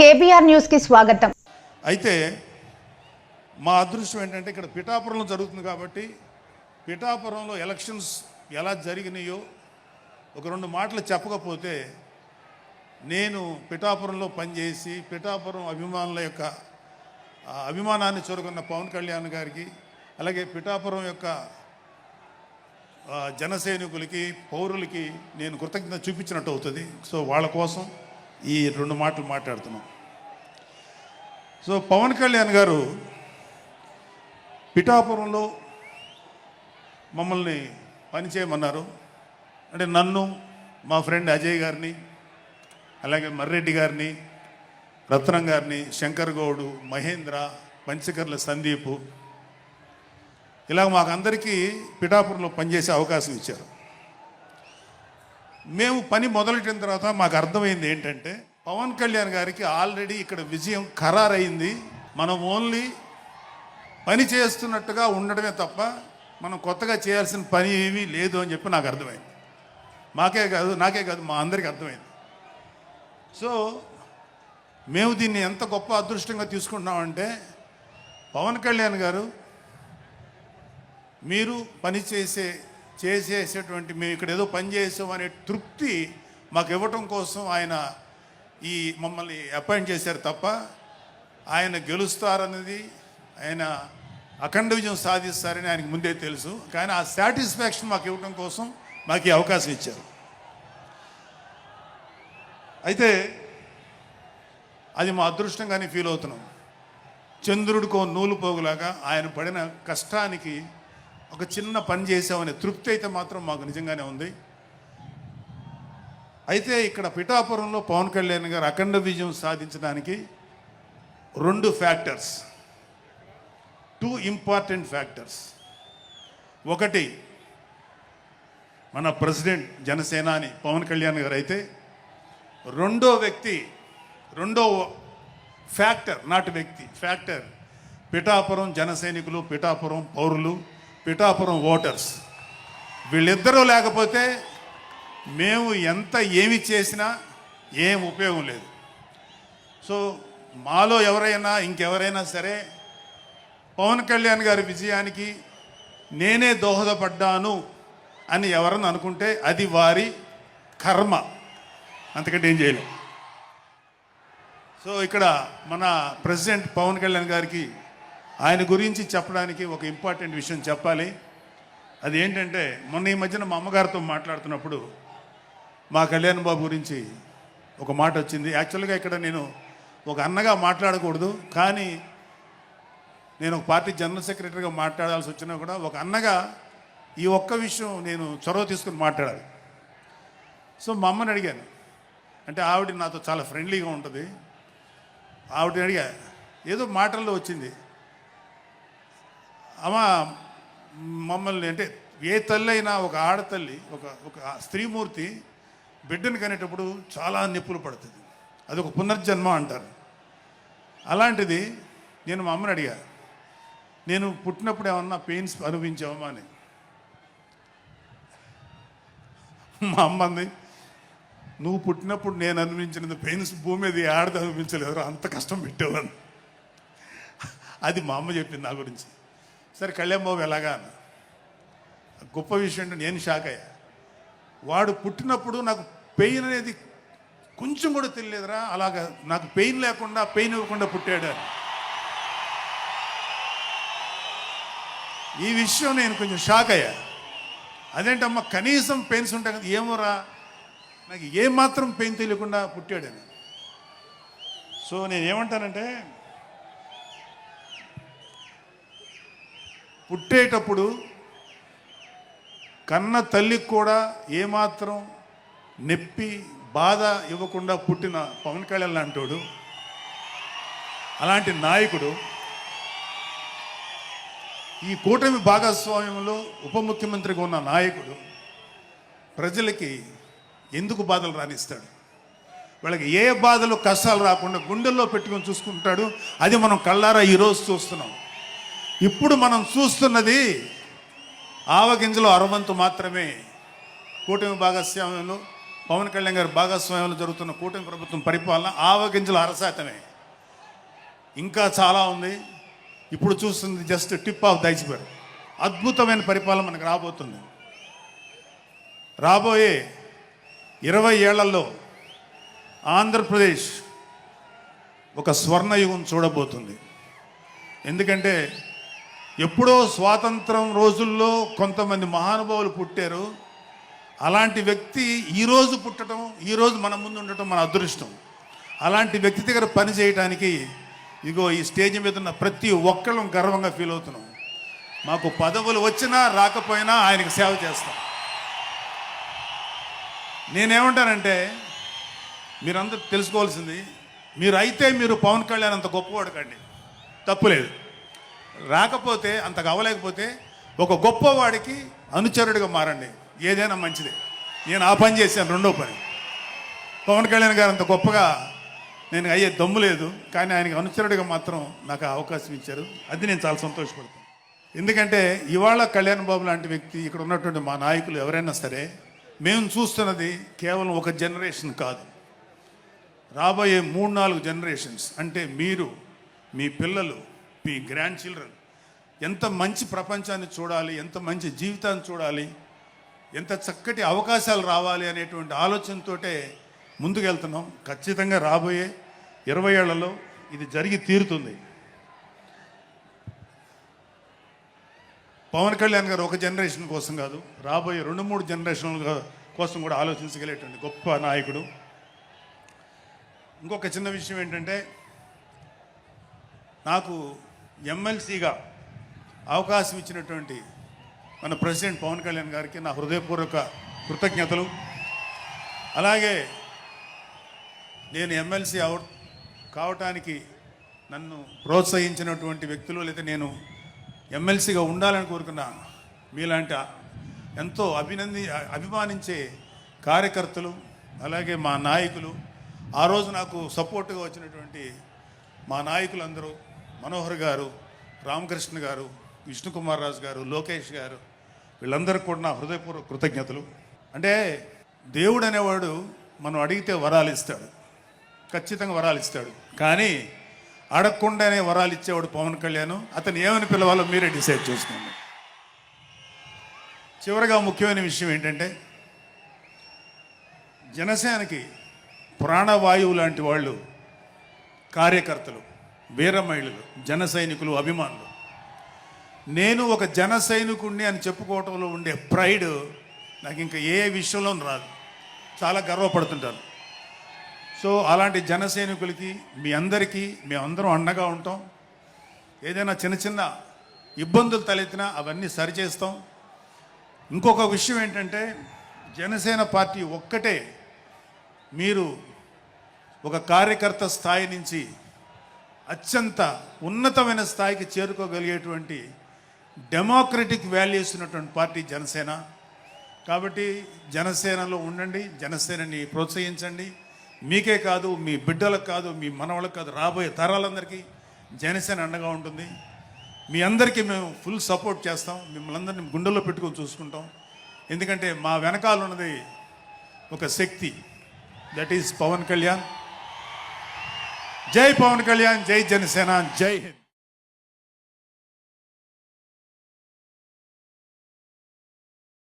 KBR న్యూస్కి స్వాగతం. అయితే మా అదృష్టం ఏంటంటే ఇక్కడ పిఠాపురంలో జరుగుతుంది కాబట్టి పిఠాపురంలో ఎలక్షన్స్ ఎలా జరిగినాయో ఒక రెండు మాటలు చెప్పకపోతే నేను పిఠాపురంలో పనిచేసి పిఠాపురం అభిమానుల యొక్క అభిమానాన్ని చూరుకున్న పవన్ కళ్యాణ్ గారికి అలాగే పిఠాపురం యొక్క ఆ, జన సైనికులకి పౌరులకి నేను కృతజ్ఞత చూపించినట్టు అవుతుంది. సో వాళ్ళ కోసం ఈ రెండు మాటలు మాట్లాడుతున్నాం. సో పవన్ కళ్యాణ్ గారు పిఠాపురంలో మమ్మల్ని పనిచేయమన్నారు. అంటే నన్ను మా ఫ్రెండ్ అజయ్ గారిని అలాగే మర్రెడ్డి గారిని రత్నం గారిని శంకర్ గౌడు మహేంద్ర పంచకర్ల సందీపు ఇలా మాకందరికీ పిఠాపురంలో పనిచేసే అవకాశం ఇచ్చారు. మేము పని మొదలెట్టిన తర్వాత మాకు అర్థమైంది ఏంటంటే పవన్ కళ్యాణ్ గారికి ఆల్రెడీ ఇక్కడ విజయం ఖరారైంది. మనం ఓన్లీ పని చేస్తున్నట్టుగా ఉండడమే తప్ప మనం కొత్తగా చేయాల్సిన పని ఏమీ లేదు అని చెప్పి నాకు అర్థమైంది. మాకే కాదు నాకే కాదు మా అందరికీ అర్థమైంది. సో మేము దీన్ని ఎంత గొప్ప అదృష్టంగా తీసుకుంటున్నామంటే పవన్ కళ్యాణ్ గారు మీరు పని చేసే చేసేసేటువంటి మేము ఇక్కడ ఏదో పని చేసాం అనే తృప్తి మాకు ఇవ్వటం కోసం ఆయన ఈ మమ్మల్ని అపాయింట్ చేశారు తప్ప ఆయన గెలుస్తారన్నది ఆయన అఖండ విజయం సాధిస్తారని ఆయనకు ముందే తెలుసు. కానీ ఆ సాటిస్ఫాక్షన్ మాకు ఇవ్వటం కోసం మాకు ఈ అవకాశం ఇచ్చారు. అయితే అది మా అదృష్టంగానే ఫీల్ అవుతున్నాం. చంద్రుడికో నూలు పోగులాగా ఆయన పడిన కష్టానికి ఒక చిన్న పని చేసామనే తృప్తి అయితే మాత్రం మాకు నిజంగానే ఉంది. అయితే ఇక్కడ పిఠాపురంలో పవన్ కళ్యాణ్ గారు అఖండ విజయం సాధించడానికి రెండు ఫ్యాక్టర్స్ టూ ఇంపార్టెంట్ ఫ్యాక్టర్స్ ఒకటి మన ప్రెసిడెంట్ జనసేనాని పవన్ కళ్యాణ్ గారు అయితే రెండో వ్యక్తి రెండో ఫ్యాక్టర్ నాటి వ్యక్తి ఫ్యాక్టర్ పిఠాపురం జనసైనికులు పిఠాపురం పౌరులు పిఠాపురం ఓటర్స్. వీళ్ళిద్దరూ లేకపోతే మేము ఎంత ఏమి చేసినా ఏం ఉపయోగం లేదు. సో మాలో ఎవరైనా ఇంకెవరైనా సరే పవన్ కళ్యాణ్ గారి విజయానికి నేనే దోహదపడ్డాను అని ఎవరన్నా అనుకుంటే అది వారి కర్మ. అంతకంటే ఏం చేయలేం. సో ఇక్కడ మన ప్రెసిడెంట్ పవన్ కళ్యాణ్ గారికి ఆయన గురించి చెప్పడానికి ఒక ఇంపార్టెంట్ విషయం చెప్పాలి. అది ఏంటంటే మొన్న ఈ మధ్యన మా అమ్మగారితో మాట్లాడుతున్నప్పుడు మా కళ్యాణ్ బాబు గురించి ఒక మాట వచ్చింది. యాక్చువల్గా ఇక్కడ నేను ఒక అన్నగా మాట్లాడకూడదు కానీ నేను ఒక పార్టీ జనరల్ సెక్రటరీగా మాట్లాడాల్సి వచ్చినా కూడా ఒక అన్నగా ఈ ఒక్క విషయం నేను చొరవ తీసుకుని మాట్లాడాలి. సో మా అమ్మని అడిగాను. అంటే ఆవిడ నాతో చాలా ఫ్రెండ్లీగా ఉంటుంది. ఆవిడని అడిగా ఏదో మాటల్లో వచ్చింది. అమ్మ మమ్మల్ని అంటే ఏ తల్లి అయినా ఒక ఆడతల్లి ఒక ఒక స్త్రీమూర్తి బిడ్డను కనేటప్పుడు చాలా నిప్పులు పడుతుంది. అది ఒక పునర్జన్మ అంటారు. అలాంటిది నేను మా అమ్మని అడిగా నేను పుట్టినప్పుడు ఏమన్నా పెయిన్స్ అనుభవించావమ్మా అని. మా అమ్మ అంది నువ్వు పుట్టినప్పుడు నేను అనుభవించిన పెయిన్స్ భూమి మీద ఆడది అనుభవించలేదు అంత కష్టం పెట్టేవాడిని. అది మా అమ్మ చెప్పింది నా గురించి. సరే కళ్యాణ్ బాబు ఎలాగా అన్న? గొప్ప విషయం అంటే నేను షాక్ అయ్యా. వాడు పుట్టినప్పుడు నాకు పెయిన్ అనేది కొంచెం కూడా తెలియదురా అలాగా నాకు పెయిన్ లేకుండా పెయిన్ ఇవ్వకుండా పుట్టాడు ఈ విషయం నేను కొంచెం షాక్ అయ్యా. అదేంటమ్మా కనీసం పెయిన్స్ ఉంటాయి కదా ఏమోరా? నాకు ఏమాత్రం పెయిన్ తెలియకుండా పుట్టాడు సో నేను ఏమంటానంటే పుట్టేటప్పుడు కన్న తల్లికి కూడా ఏమాత్రం నొప్పి బాధ ఇవ్వకుండా పుట్టిన పవన్ కళ్యాణ్ లాంటోడు అలాంటి నాయకుడు ఈ కూటమి భాగస్వామ్యంలో ఉప ముఖ్యమంత్రిగా ఉన్న నాయకుడు ప్రజలకి ఎందుకు బాధలు రానిస్తాడు? వాళ్ళకి ఏ బాధలు కష్టాలు రాకుండా గుండెల్లో పెట్టుకొని చూసుకుంటాడు? అది మనం కళ్ళారా ఈరోజు చూస్తున్నాం. ఇప్పుడు మనం చూస్తున్నది ఆవగింజలో అరవంతు మాత్రమే. కూటమి భాగస్వామ్యంలో పవన్ కళ్యాణ్ గారి భాగస్వామ్యంలో జరుగుతున్న కూటమి ప్రభుత్వం పరిపాలన ఆవగింజల అరశాతమే ఇంకా చాలా ఉంది. ఇప్పుడు చూస్తుంది జస్ట్ టిప్ ఆఫ్ ద అద్భుతమైన పరిపాలన మనకు రాబోతుంది. రాబోయే ఇరవై ఏళ్ళలో ఆంధ్రప్రదేశ్ ఒక స్వర్ణయుగం చూడబోతుంది. ఎందుకంటే ఎప్పుడో స్వాతంత్రం రోజుల్లో కొంతమంది మహానుభావులు పుట్టారు. అలాంటి వ్యక్తి ఈరోజు పుట్టడం ఈరోజు మన ముందు ఉండటం మన అదృష్టం. అలాంటి వ్యక్తి దగ్గర పని చేయడానికి ఇగో ఈ స్టేజ్ మీద ఉన్న ప్రతి ఒక్కళ్ళం గర్వంగా ఫీల్ అవుతున్నాం. మాకు పదవులు వచ్చినా రాకపోయినా ఆయనకు సేవ చేస్తాం. నేనేమంటానంటే మీరందరూ తెలుసుకోవాల్సింది మీరు అయితే మీరు పవన్ కళ్యాణ్ అంత గొప్పవాడు కండి. తప్పులేదు. రాకపోతే అంత అవ్వలేకపోతే ఒక గొప్పవాడికి అనుచరుడిగా మారండి. ఏదైనా మంచిదే. నేను ఆ పని చేశాను రెండో పని. పవన్ కళ్యాణ్ గారు అంత గొప్పగా నేను అయ్యే దమ్ము లేదు కానీ ఆయనకి అనుచరుడిగా మాత్రం నాకు అవకాశం ఇచ్చారు. అది నేను చాలా సంతోషపడతాను. ఎందుకంటే ఇవాళ కళ్యాణ్ బాబు లాంటి వ్యక్తి ఇక్కడ ఉన్నటువంటి మా నాయకులు ఎవరైనా సరే మేము చూస్తున్నది కేవలం ఒక జనరేషన్ కాదు. రాబోయే మూడు నాలుగు జనరేషన్స్ అంటే మీరు మీ పిల్లలు మీ గ్రాండ్ చిల్డ్రన్ ఎంత మంచి ప్రపంచాన్ని చూడాలి ఎంత మంచి జీవితాన్ని చూడాలి ఎంత చక్కటి అవకాశాలు రావాలి అనేటువంటి ఆలోచనతోటే ముందుకెళ్తున్నాం. ఖచ్చితంగా రాబోయే ఇరవై ఏళ్ళలో ఇది జరిగి తీరుతుంది. పవన్ కళ్యాణ్ గారు ఒక జనరేషన్ కోసం కాదు రాబోయే రెండు మూడు జనరేషన్ల కోసం కూడా ఆలోచించగలిగేటువంటి గొప్ప నాయకుడు. ఇంకొక చిన్న విషయం ఏంటంటే నాకు ఎమ్మెల్సీగా అవకాశం ఇచ్చినటువంటి మన ప్రెసిడెంట్ పవన్ కళ్యాణ్ గారికి నా హృదయపూర్వక కృతజ్ఞతలు. అలాగే నేను ఎమ్మెల్సీ అవ కావటానికి నన్ను ప్రోత్సహించినటువంటి వ్యక్తులు లేదా నేను ఎమ్మెల్సీగా ఉండాలని కోరుకున్న మీలాంటి ఎంతో అభినంది అభిమానించే కార్యకర్తలు అలాగే మా నాయకులు. ఆ రోజు నాకు సపోర్ట్గా వచ్చినటువంటి మా నాయకులందరూ మనోహర్ గారు రామకృష్ణ గారు విష్ణుకుమార్ రాజు గారు లోకేష్ గారు వీళ్ళందరికీ కూడా నా హృదయపూర్వక కృతజ్ఞతలు. అంటే దేవుడు అనేవాడు మనం అడిగితే వరాలు ఇస్తాడు. ఖచ్చితంగా వరాలు ఇస్తాడు. కానీ అడగకుండానే వరాలు ఇచ్చేవాడు పవన్ కళ్యాణ్. అతను ఏమని పిలవాలో మీరే డిసైడ్ చేసుకోండి. చివరగా ముఖ్యమైన విషయం ఏంటంటే జనసేనకి ప్రాణవాయువు లాంటి వాళ్ళు కార్యకర్తలు. వీరమహిళలు జన సైనికులు అభిమానులు. నేను ఒక జన సైనికుడిని అని చెప్పుకోవటంలో ఉండే ప్రైడ్ నాకు ఇంకా ఏ విషయంలో రాదు. చాలా గర్వపడుతుంటాను. సో అలాంటి జన సైనికులకి మీ అందరికీ మేమందరం అండగా ఉంటాం. ఏదైనా చిన్న చిన్న ఇబ్బందులు తలెత్తినా అవన్నీ సరిచేస్తాం ఇంకొక విషయం ఏంటంటే జనసేన పార్టీ ఒక్కటే మీరు ఒక కార్యకర్త స్థాయి నుంచి అత్యంత ఉన్నతమైన స్థాయికి చేరుకోగలిగేటువంటి డెమోక్రటిక్ వాల్యూస్ ఉన్నటువంటి పార్టీ జనసేన. కాబట్టి జనసేనలో ఉండండి జనసేనని ప్రోత్సహించండి. మీకే కాదు మీ బిడ్డలకు కాదు మీ మనవాళ్ళకి కాదు రాబోయే తరాలందరికీ జనసేన అండగా ఉంటుంది. మీ అందరికీ మేము ఫుల్ సపోర్ట్ చేస్తాం. మిమ్మల్ని అందరినీ గుండెల్లో పెట్టుకొని చూసుకుంటాం. ఎందుకంటే మా వెనకాల ఉన్నది ఒక శక్తి దట్ ఈస్ పవన్ కళ్యాణ్. జై పవన్ కళ్యాణ్ జై జనసేన జై హింద్.